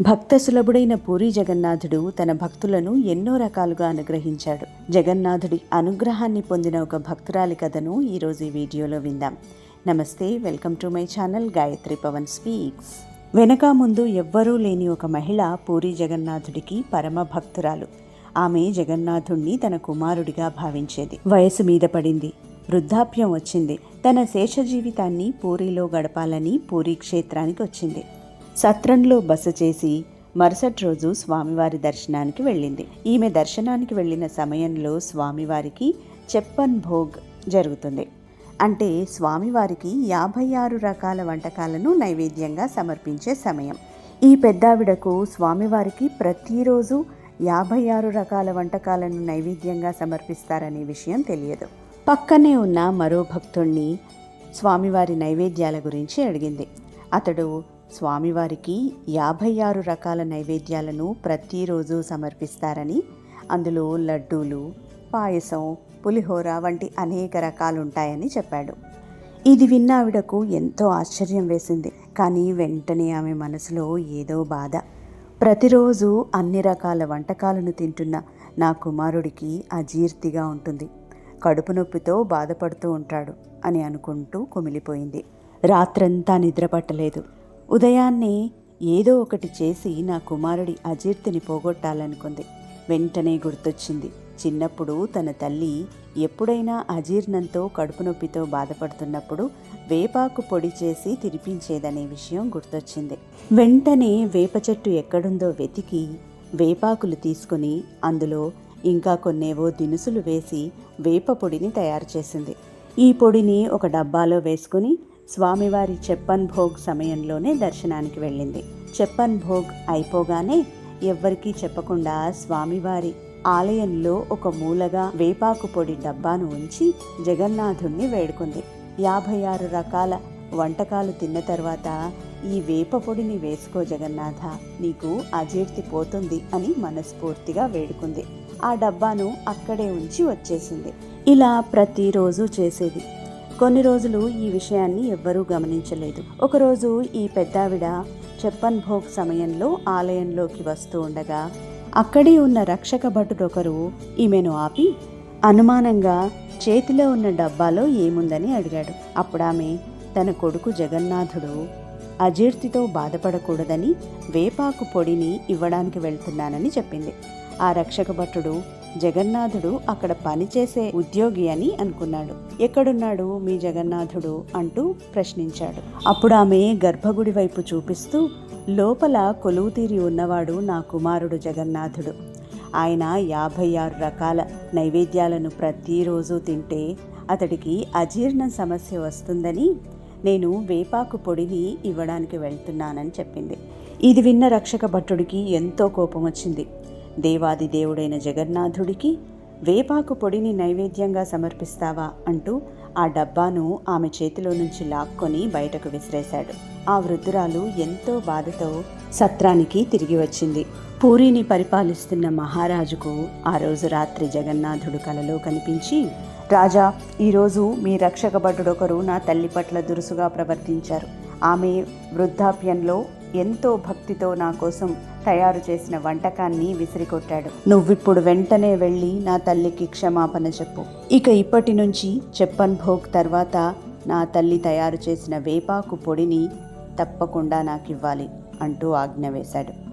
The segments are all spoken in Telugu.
భక్త సులభుడైన పూరి జగన్నాథుడు తన భక్తులను ఎన్నో రకాలుగా అనుగ్రహించాడు. జగన్నాథుడి అనుగ్రహాన్ని పొందిన ఒక భక్తురాలి కథను ఈరోజు ఈ వీడియోలో విందాం. నమస్తే welcome to my channel Gayatri Pawan speaks. వెనక ముందు ఎవ్వరూ లేని ఒక మహిళ పూరి జగన్నాథుడికి పరమ భక్తురాలు. ఆమె జగన్నాథుణ్ణి తన కుమారుడిగా భావించేది. వయసు మీద పడింది. వృద్ధాప్యం వచ్చింది. తన శేష జీవితాన్ని పూరిలో గడపాలని పూరి క్షేత్రానికి వచ్చింది. సత్రంలో బస చేసి మరుసటి రోజు స్వామివారి దర్శనానికి వెళ్ళింది. ఈమె దర్శనానికి వెళ్ళిన సమయంలో స్వామివారికి చెప్పన్ భోగ్ జరుగుతుంది. అంటే స్వామివారికి యాభై ఆరు రకాల వంటకాలను నైవేద్యంగా సమర్పించే సమయం. ఈ పెద్దావిడకు స్వామివారికి ప్రతిరోజు యాభై ఆరు రకాల వంటకాలను నైవేద్యంగా సమర్పిస్తారనే విషయం తెలియదు. పక్కనే ఉన్న మరో భక్తుణ్ణి స్వామివారి నైవేద్యాల గురించి అడిగింది. అతడు స్వామివారికి యాభై ఆరు రకాల నైవేద్యాలను ప్రతిరోజు సమర్పిస్తారని అందులో లడ్డూలు పాయసం పులిహోర వంటి అనేక రకాలుంటాయని చెప్పాడు. ఇది విన్న ఆవిడకు ఎంతో ఆశ్చర్యం వేసింది. కానీ వెంటనే ఆమె మనసులో ఏదో బాధ. ప్రతిరోజు అన్ని రకాల వంటకాలను తింటున్న నా కుమారుడికి అజీర్తిగా ఉంటుంది. కడుపు నొప్పితో బాధపడుతూ ఉంటాడు అని అనుకుంటూ కుమిలిపోయింది. రాత్రంతా నిద్రపట్టలేదు ఉదయాన్నే ఏదో ఒకటి చేసి నా కుమారుడి అజీర్తిని పోగొట్టాలనుకుంది. వెంటనే గుర్తొచ్చింది. చిన్నప్పుడు తన తల్లి ఎప్పుడైనా అజీర్ణంతో కడుపు నొప్పితో బాధపడుతున్నప్పుడు వేపాకు పొడి చేసి తినిపించేదనే విషయం గుర్తొచ్చింది. వెంటనే వేప చెట్టు ఎక్కడుందో వెతికి వేపాకులు తీసుకుని అందులో ఇంకా కొన్నేవో దినుసులు వేసి వేప పొడిని తయారు చేసింది. ఈ పొడిని ఒక డబ్బాలో వేసుకుని స్వామివారి చెప్పన్ భోగ్ సమయంలోనే దర్శనానికి వెళ్ళింది. చెప్పన్ భోగ్ అయిపోగానే ఎవ్వరికీ చెప్పకుండా స్వామివారి ఆలయంలో ఒక మూలగా వేపాకు పొడి డబ్బాను ఉంచి జగన్నాథుణ్ణి వేడుకుంది. యాభై ఆరు రకాల వంటకాలు తిన్న తర్వాత ఈ వేప పొడిని వేసుకో జగన్నాథ నీకు అజీర్తి పోతుంది అని మనస్ఫూర్తిగా వేడుకుంది. ఆ డబ్బాను అక్కడే ఉంచి వచ్చేసింది. ఇలా ప్రతిరోజు చేసేది. కొన్ని రోజులు ఈ విషయాన్ని ఎవ్వరూ గమనించలేదు. ఒకరోజు ఈ పెద్దావిడ చెప్పన్ భోగ్ సమయంలో ఆలయంలోకి వస్తూ ఉండగా అక్కడే ఉన్న రక్షక భటుడొకరు ఈమెను ఆపి అనుమానంగా చేతిలో ఉన్న డబ్బాలో ఏముందని అడిగాడు. అప్పుడామె తన కొడుకు జగన్నాథుడు అజీర్తితో బాధపడకూడదని వేపాకు పొడిని ఇవ్వడానికి వెళ్తున్నానని చెప్పింది. ఆ రక్షక భటుడు జగన్నాథుడు అక్కడ పనిచేసే ఉద్యోగి అని అనుకున్నాడు. ఎక్కడున్నాడు మీ జగన్నాథుడు? అంటూ ప్రశ్నించాడు. అప్పుడు ఆమె గర్భగుడి వైపు చూపిస్తూ లోపల కొలువుతీరి ఉన్నవాడు నా కుమారుడు జగన్నాథుడు. ఆయన యాభై ఆరు రకాల నైవేద్యాలను ప్రతిరోజు తింటే అతడికి అజీర్ణ సమస్య వస్తుందని నేను వేపాకు పొడిని ఇవ్వడానికి వెళ్తున్నానని చెప్పింది. ఇది విన్న రక్షక భట్టుడికి ఎంతో కోపం వచ్చింది దేవాది దేవుడైన జగన్నాథుడికి వేపాకు పొడిని నైవేద్యంగా సమర్పిస్తావా అంటూ ఆ డబ్బాను ఆమె చేతిలో నుంచి లాక్కొని బయటకు విసిరేశాడు. ఆ వృద్ధురాలు ఎంతో బాధతో సత్రానికి తిరిగి వచ్చింది. పూరిని పరిపాలిస్తున్న మహారాజుకు ఆ రోజు రాత్రి జగన్నాథుడు కలలో కనిపించి రాజా ఈరోజు మీ రక్షకభటుడొకరు నా తల్లి పట్ల దురుసుగా ప్రవర్తించారు. ఆమె వృద్ధాప్యంలో ఎంతో భక్తితో నా కోసం తయారు చేసిన వంటకాన్ని విసిరికొట్టాడు. నువ్విప్పుడు వెంటనే వెళ్ళి నా తల్లికి క్షమాపణ చెప్పు. ఇక ఇప్పటి నుంచి చెప్పన్ భోగ్ తర్వాత నా తల్లి తయారు చేసిన వేపాకు పొడిని తప్పకుండా నాకు ఇవ్వాలి అంటూ ఆజ్ఞ వేశాడు.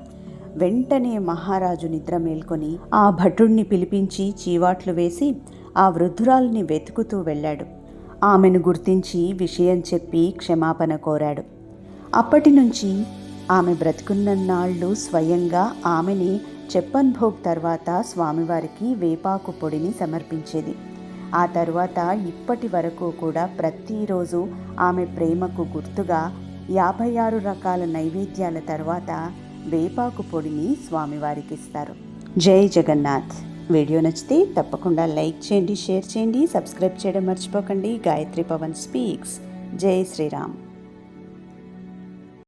వెంటనే మహారాజు నిద్ర మేల్కొని ఆ భటుణ్ణి పిలిపించి చీవాట్లు వేసి ఆ వృద్ధురాల్ని వెతుకుతూ వెళ్ళాడు. ఆమెను గుర్తించి విషయం చెప్పి క్షమాపణ కోరాడు. అప్పటి నుంచి ఆమె బ్రతుకున్నన్నాళ్ళు స్వయంగా ఆమెని చెప్పన్ భోగ్ తర్వాత స్వామివారికి వేపాకు పొడిని సమర్పించేది. ఆ తర్వాత ఇప్పటి వరకు కూడా ప్రతిరోజు ఆమె ప్రేమకు గుర్తుగా యాభై ఆరు రకాల నైవేద్యాల తర్వాత వేపాకు పొడిని స్వామివారికి ఇస్తారు. జై జగన్నాథ్. వీడియో నచ్చితే తప్పకుండా లైక్ చేయండి షేర్ చేయండి సబ్స్క్రైబ్ చేయడం మర్చిపోకండి. గాయత్రి పవన్ స్పీక్స్. జై శ్రీరామ్.